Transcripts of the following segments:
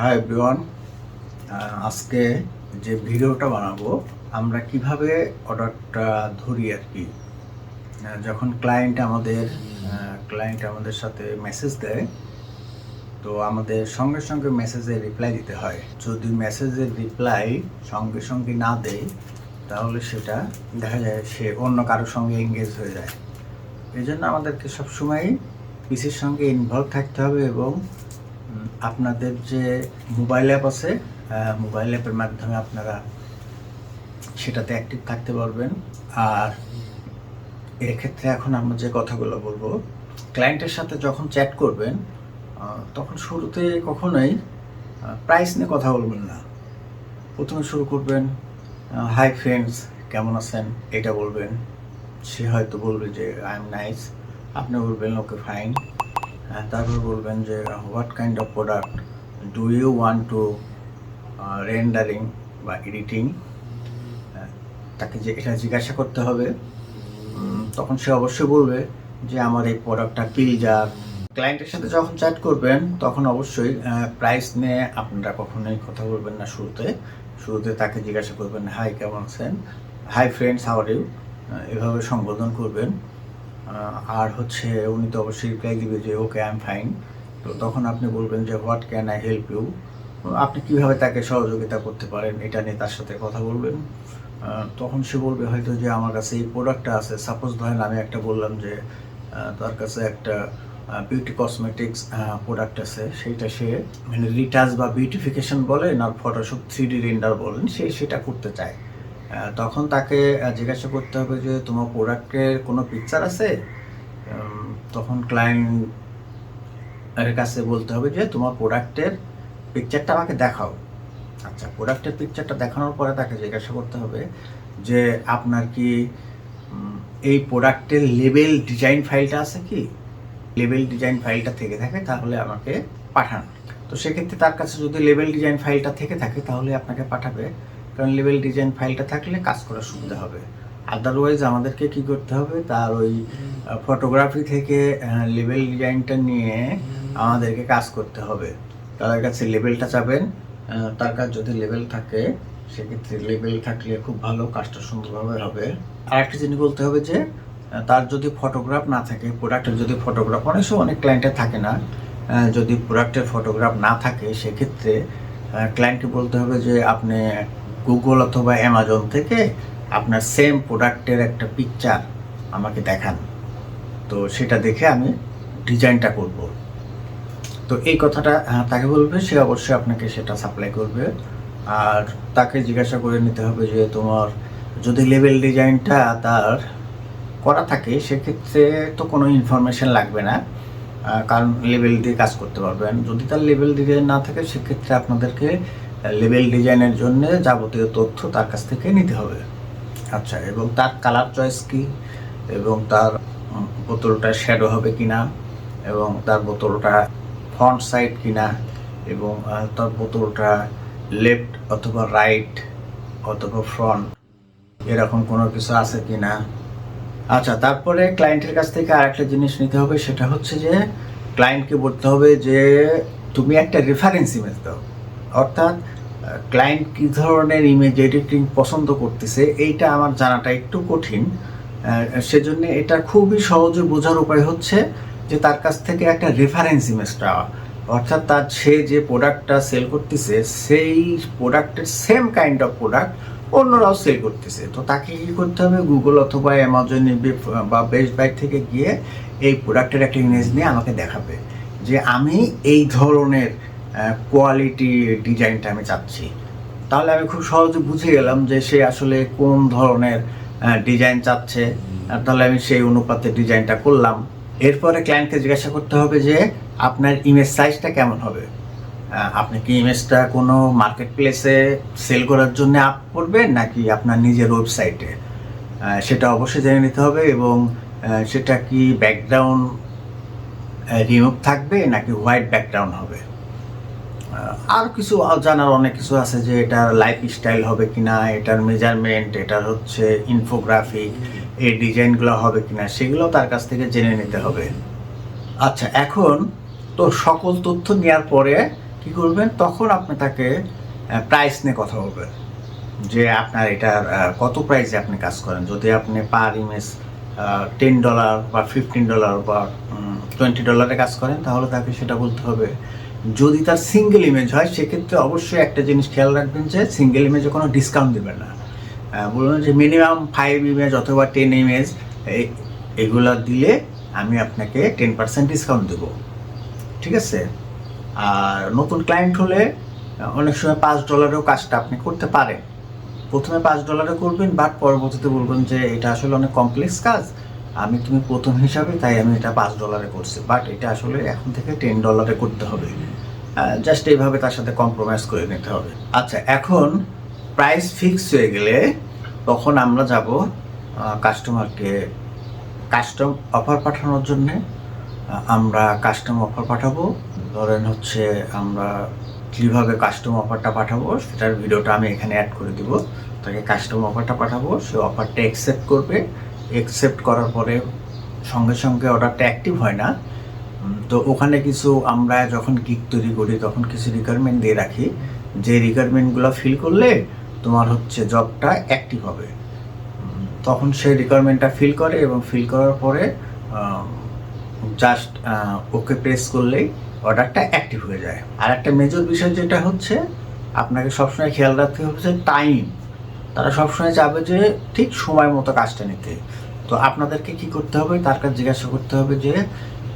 Hi everyone আজকে যে ভিডিওটা বানাবো, আমরা কীভাবে অর্ডারটা ধরি আর কি। যখন ক্লায়েন্ট আমাদের ক্লায়েন্ট আমাদের সাথে মেসেজ দেয়, তো আমাদের সঙ্গে সঙ্গে মেসেজে রিপ্লাই দিতে হয়। যদি মেসেজের রিপ্লাই সঙ্গে সঙ্গে না দেয়, তাহলে সেটা দেখা যায় সে অন্য কারোর সঙ্গে এঙ্গেজ হয়ে যায়। এই জন্য আমাদেরকে সবসময় পিসির সঙ্গে ইনভলভ থাকতে হবে এবং আপনাদের যে মোবাইল অ্যাপ আছে মোবাইল অ্যাপের মাধ্যমে আপনারা সেটাতে অ্যাক্টিভ থাকতে পারবেন। আর এক্ষেত্রে এখন আমরা যে কথাগুলো বলব ক্লায়েন্টের সাথে যখন চ্যাট করবেন তখন শুরুতে কখনোই প্রাইস নিয়ে কথা বলবেন না। প্রথমে শুরু করবেন হাই ফ্রেন্ডস কেমন আছেন? এটা বলবেন। সে হয়তো বলবে যে আই এম নাইস আপনি বলবেন ওকে ফাইন তারপর বলবেন যে what kind of product do you want to rendering বা এডিটিং তাকে যে এটা জিজ্ঞাসা করতে হবে। তখন সে অবশ্যই বলবে যে, আমার এই প্রোডাক্টটা পিলজার ক্লায়েন্টের সাথে যখন চ্যাট করবেন, তখন অবশ্যই প্রাইস নিয়ে আপনারা কখনোই কথা বলবেন না শুরুতে। শুরুতে তাকে জিজ্ঞাসা করবেন হাই কেমন আছেন? হাই ফ্রেন্ডস হাওয়ার ইউ এভাবে সম্বোধন করবেন। আর হচ্ছে উনি তো অবশ্যই রিপ্লাই দিবে যে ওকে আই এম ফাইন তো তখন আপনি বলবেন যে what can I help you আপনি কীভাবে তাকে সহযোগিতা করতে পারেন, এটা নিয়ে তার সাথে কথা বলবেন। তখন সে বলবে হয়তো যে, আমার কাছে এই প্রোডাক্টটা আছে। সাপোজ ধরেন আমি একটা বললাম যে তার কাছে একটা বিউটি কসমেটিক্স প্রোডাক্ট আছে। সেইটা সে মানে রিটাচ বা বিউটিফিকেশন বলেন আর ফটোশপ থ্রি ডি রেন্ডার বলেন, সে সেটা করতে চায়। তখন তাকে জিজ্ঞাসা করতে হবে যে, তোমার প্রোডাক্টের কোনো পিকচার আছে? তখন ক্লায়েন্ট এর কাছে বলতে হবে যে, তোমার প্রোডাক্টের পিকচারটা আমাকে দেখাও। আচ্ছা প্রোডাক্টের পিকচারটা দেখানোর পরে তাকে জিজ্ঞাসা করতে হবে যে, আপনার কি এই প্রোডাক্টের লেবেল ডিজাইন ফাইলটা আছে কি? লেবেল ডিজাইন ফাইলটা থেকে থাকে, তাহলে আমাকে পাঠান। তো সেক্ষেত্রে তার কাছে যদি লেবেল ডিজাইন ফাইলটা থেকে থাকে, তাহলে আপনাকে পাঠাবে। কারণ লেভেল ডিজাইন ফাইলটা থাকলে কাজ করার সুবিধা হবে। আদারওয়াইজ আমাদেরকে কি করতে হবে? তার ওই ফটোগ্রাফি থেকে লেভেল ডিজাইনটা নিয়ে আমাদেরকে কাজ করতে হবে। তাদের কাছে লেভেলটা চাবেন। তার কাছে যদি লেভেল থাকে, সেক্ষেত্রে লেভেল থাকলে খুব ভালো, কাজটা সুন্দরভাবে হবে। আর একটা জিনিস বলতে হবে যে তার যদি ফটোগ্রাফ না থাকে প্রোডাক্টের যদি ফটোগ্রাফ অনেক সময় অনেক ক্লায়েন্টের থাকে না যদি প্রোডাক্টের ফটোগ্রাফ না থাকে, সেক্ষেত্রে ক্লায়েন্টকে বলতে হবে যে, আপনি গুগল অথবা অ্যামাজন থেকে আপনার সেম প্রোডাক্টের একটা পিকচার আমাকে দেখান। তো সেটা দেখে আমি ডিজাইনটা করব। তো এই কথাটা আহ, তাকে বলবে সে অবশ্যই আপনাকে সেটা সাপ্লাই করবে। আর তাকে জিজ্ঞাসা করে নিতে হবে যে তোমার যদি লেভেল ডিজাইনটা তার করা থাকে সেক্ষেত্রে তো কোনো ইনফরমেশন লাগবে না। কারণ লেভেল দিয়ে কাজ করতে পারবেন। যদি তার লেভেল ডিজাইন না থাকে সেক্ষেত্রে আপনাদেরকে লেভেল ডিজাইনের জন্য যাবতীয় তথ্য তার কাছ থেকে নিতে হবে। আচ্ছা এবং তার কালার চয়েস কি? এবং তার বোতলটা শ্যাডো হবে কিনা? এবং তার বোতলটা ফ্রন্ট সাইড কিনা? এবং তার বোতলটা লেফট অথবা রাইট অথবা ফ্রন্ট এরকম কোনো কিছু আছে কিনা? আচ্ছা তারপরে ক্লায়েন্টের কাছ থেকে আরেকটা জিনিস নিতে হবে, সেটা হচ্ছে যে ক্লায়েন্টকে বলতে হবে যে, তুমি একটা রেফারেন্স ইমেজ দাও। অর্থাৎ ক্লায়েন্ট কী ধরনের ইমেজ এডিটিং পছন্দ করতেছে, এইটা আমার জানাটা একটু কঠিন। সেজন্য এটা খুবই সহজে বোঝার উপায় হচ্ছে যে তার কাছ থেকে একটা রেফারেন্স ইমেজ পাওয়া অর্থাৎ তার সে যে প্রোডাক্টটা সেল করতেছে, সেই প্রোডাক্টের সেম কাইন্ড অফ প্রোডাক্ট অন্যরাও সেল করতেছে। তো তাকে কী করতে হবে? গুগল অথবা অ্যামাজন বা বেস্ট বাই থেকে গিয়ে এই প্রোডাক্টের একটা ইমেজ নিয়ে আমাকে দেখাবে যে আমি এই ধরনের কোয়ালিটি ডিজাইনটা আমি চাচ্ছি। তাহলে আমি খুব সহজে বুঝে গেলাম যে সে আসলে কোন ধরনের ডিজাইন চাচ্ছে। তাহলে আমি সেই অনুপাতে ডিজাইনটা করলাম। এরপরে ক্লায়েন্টকে জিজ্ঞাসা করতে হবে যে, আপনার ইমেজ সাইজটা কেমন হবে? আপনি কি ইমেজটা কোনো মার্কেট প্লেসে সেল করার জন্য আপ করবেন, নাকি আপনার নিজের ওয়েবসাইটে সেটা অবশ্যই জেনে নিতে হবে এবং সেটা কি ব্যাকগ্রাউন্ড রিমুভ থাকবে, নাকি হোয়াইট ব্যাকগ্রাউন্ড হবে? আর কিছু জানার অনেক কিছু আছে যে এটার লাইফ স্টাইল হবে কিনা, এটার মেজারমেন্ট এটার হচ্ছে ইনফোগ্রাফিক এই ডিজাইনগুলো হবে কিনা, সেগুলো তার কাছ থেকে জেনে নিতে হবে। আচ্ছা এখন তো সকল তথ্য নেওয়ার পরে কি করবেন? তখন আপনি তাকে প্রাইস নিয়ে কথা বলবেন। যে আপনার এটার কত প্রাইসে আপনি কাজ করেন? যদি আপনি পার ইমেজ টেন ডলার বা ফিফটিন ডলার বা টোয়েন্টি ডলারে কাজ করেন, তাহলে তাকে সেটা বলতে হবে। যদি তার সিঙ্গেল ইমেজ হয়, সেক্ষেত্রে অবশ্যই একটা জিনিস খেয়াল রাখবেন যে সিঙ্গেল ইমেজে কোনো ডিসকাউন্ট দেবেন না। বলুন যে মিনিমাম ফাইভ ইমেজ অথবা টেন ইমেজ এগুলো দিলে আমি আপনাকে টেন পার্সেন্ট ডিসকাউন্ট দেবো। ঠিক আছে? আর নতুন ক্লায়েন্ট হলে অনেক সময় পাঁচ ডলারেও কাজটা আপনি করতে পারেন। প্রথমে পাঁচ ডলারে করবেন বাট পরবর্তীতে বলবেন যে এটা আসলে অনেক কমপ্লেক্স কাজ। আমি তুমি প্রথম হিসাবে, তাই আমি এটা পাঁচ ডলারে করছি। বাট এটা আসলে এখন থেকে টেন ডলারে করতে হবে। জাস্ট এইভাবে তার সাথে কম্প্রোমাইজ করে নিতে হবে। আচ্ছা এখন প্রাইস ফিক্স হয়ে গেলে তখন আমরা যাব কাস্টমারকে কাস্টম অফার পাঠানোর জন্যে। আমরা কাস্টম অফার পাঠাবো। ধরেন হচ্ছে আমরা কীভাবে কাস্টম অফারটা পাঠাবো, সেটার ভিডিওটা আমি এখানে অ্যাড করে দিব। তাকে কাস্টম অফারটা পাঠাবো, সে অফারটা অ্যাকসেপ্ট করবে। অ্যাকসেপ্ট করার পরে সঙ্গে সঙ্গে অর্ডারটা অ্যাক্টিভ হয় না। তো ওখানে কিছু আমরা যখন গিক তৈরি করি, তখন কিছু রিকোয়ারমেন্ট দিয়ে রাখি। যে রিকোয়ারমেন্টগুলো ফিল করলে তোমার হচ্ছে জবটা অ্যাক্টিভ হবে। তখন সেই রিকোয়ারমেন্টটা ফিল করে এবং ফিল করার পরে জাস্ট ওকে প্রেস করলেই অর্ডারটা অ্যাক্টিভ হয়ে যায়। আর একটা মেজর বিষয় যেটা হচ্ছে, আপনাকে সবসময় খেয়াল রাখতে যে টাইম তারা সবসময় চাবে যে ঠিক সময় মতো কাজটা নিতে। তো আপনাদেরকে কি করতে হবে? তার কাছে জিজ্ঞাসা করতে হবে যে,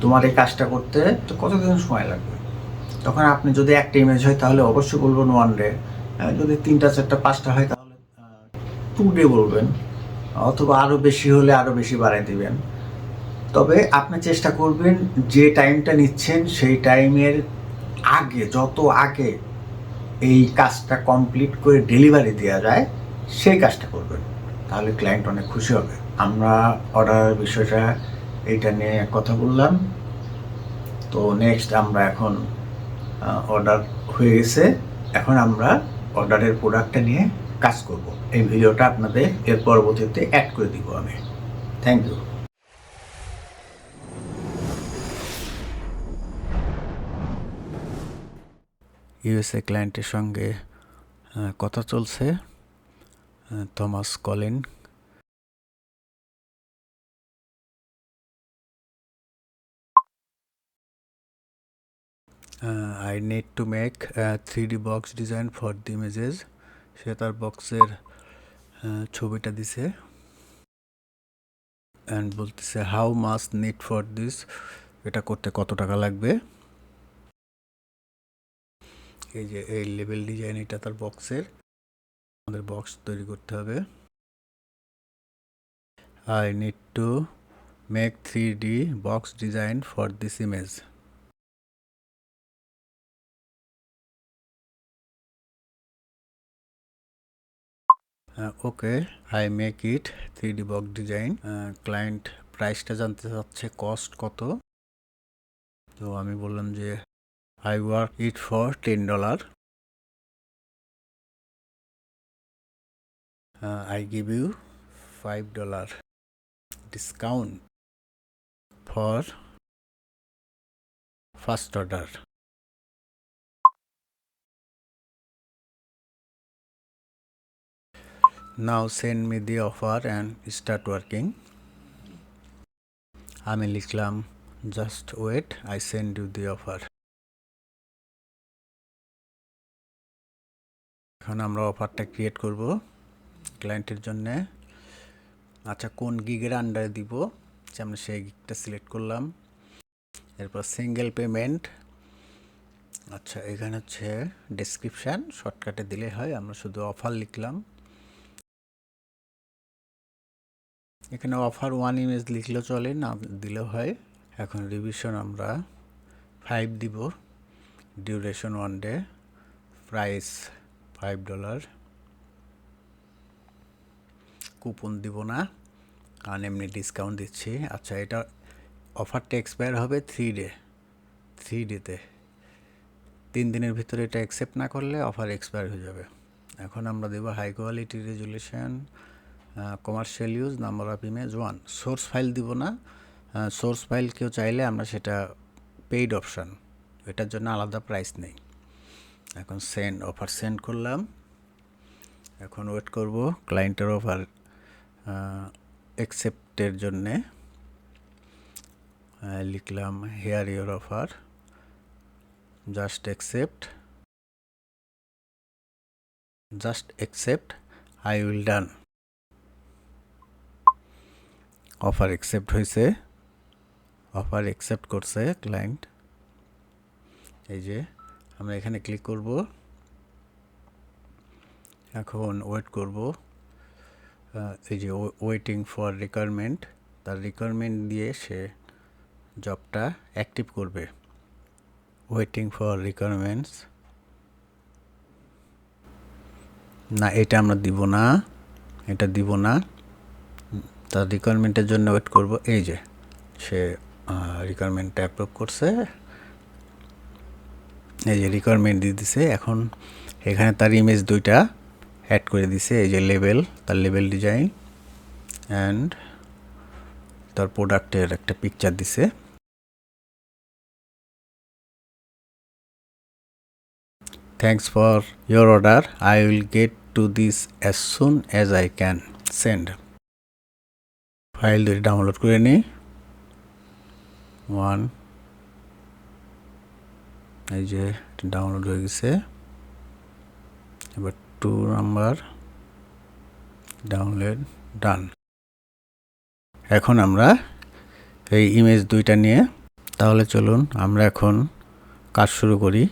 তোমার এই কাজটা করতে তো কতদিন সময় লাগবে? তখন আপনি যদি একটা ইমেজ হয়, তাহলে অবশ্যই বলবেন ওয়ান ডে যদি তিনটা, চারটা, পাঁচটা হয়, তাহলে টু ডে বলবেন। অথবা আরও বেশি হলে আরও বেশি বাড়াই দিবেন। তবে আপনি চেষ্টা করবেন, যে টাইমটা নিচ্ছেন, সেই টাইমের আগে, যত আগে এই কাজটা কমপ্লিট করে ডেলিভারি দেওয়া যায় সেই কাজটা করবেন। তাহলে ক্লায়েন্ট অনেক খুশি হবে। আমরা অর্ডারের বিষয়টা এইটা নিয়ে কথা বললাম। তো নেক্সট আমরা এখন অর্ডার হয়ে গেছে। এখন আমরা অর্ডারের প্রোডাক্টটা নিয়ে কাজ করব। এই ভিডিওটা আপনাদের এর পরবর্তীতে অ্যাড করে দিব আমি। থ্যাংক ইউ ইউএসএ ক্লায়েন্টের সঙ্গে কথা চলছে। Thomas Colin I need to make three D box design for the images সে তার বক্সের ছবিটা দিছে। অ্যান্ড বলতেছে how much need for this এটা করতে কত টাকা লাগবে? এই যে, এই লেভেল ডিজাইন এটা তার বক্সের আমাদের বক্স তৈরি করতে হবে। I need to make three D box design for this image okay I make it three D box design client প্রাইসটা জানতে চাচ্ছে কস্ট কত? তো আমি বললাম যে I work it for ten dollar. I give you five dollar discount for first order. Now send me the offer and start working. আমি লিখলাম just wait I send you the offer এখন আমরা অফারটা ক্রিয়েট করব ক্লায়েন্টের জন্য। আচ্ছা কোন গিগের আন্ডারে দিব? আমরা সেই গিগটা সিলেক্ট করলাম। এরপর সিঙ্গেল পেমেন্ট আচ্ছা এখানে হচ্ছে ডেসক্রিপশান শর্টকাটে দিলে হয়, আমরা শুধু অফার লিখলাম। এখানে অফার ওয়ান ইমেজ লিখলেও চলে, না দিলেও হয়। এখন রিভিশন আমরা ফাইভ দিব। Duration one day price five dollar coupon দিব না। কারণ এমনি ডিসকাউন্ট দিচ্ছি। আচ্ছা এটা অফারটা এক্সপায়ার হবে থ্রি ডে থ্রি ডেতে তিন দিনের ভিতরে এটা অ্যাকসেপ্ট না করলে অফার এক্সপায়ার হয়ে যাবে। এখন আমরা দেবো high quality resolution commercial use number of image one source file দিব না। সোর্স ফাইল কেউ চাইলে আমরা সেটা পেইড অপশান এটার জন্য আলাদা প্রাইস নেই। এখন সেন্ড অফার সেন্ড করলাম। এখন ওয়েট করব ক্লায়েন্টের অফার অ্যাকসেপ্টের জন্যে লিখলাম here your offer just accept just accept I will done offer accept হয়েছে অফার অ্যাকসেপ্ট করছে ক্লায়েন্ট এই যে, আমরা এখানে ক্লিক করব। এখন ওয়েট করব। এই যে ওয়েটিং ফর রিকোয়ারমেন্ট তার রিকোয়ারমেন্ট দিয়ে সে জবটা অ্যাক্টিভ করবে। ওয়েটিং ফর রিকোয়ারমেন্টস না, এটা আমরা দিব না। এটা দিব না। তার রিকোয়ারমেন্টের জন্য ওয়েট করব। এই যে, সে রিকোয়ারমেন্টটা অ্যাপ্রুভ করছে। এই যে রিকোয়ারমেন্ট দিয়ে দিছে। এখন এখানে তার ইমেজ দুইটা। অ্যাড করে দিছে, এই যে লেভেল তার লেভেল ডিজাইন অ্যান্ড তার প্রোডাক্টের একটা পিকচার দিছে। Thanks for your order I will get to this as soon as I can send file দুটি ডাউনলোড করে নিই ওয়ান এই যে ডাউনলোড হয়ে গেছে। এবার টু নাম্বার ডাউনলোড ডান এখন আমরা এই ইমেজ দুইটা নিয়ে, তাহলে চলুন আমরা এখন কাজ শুরু করি।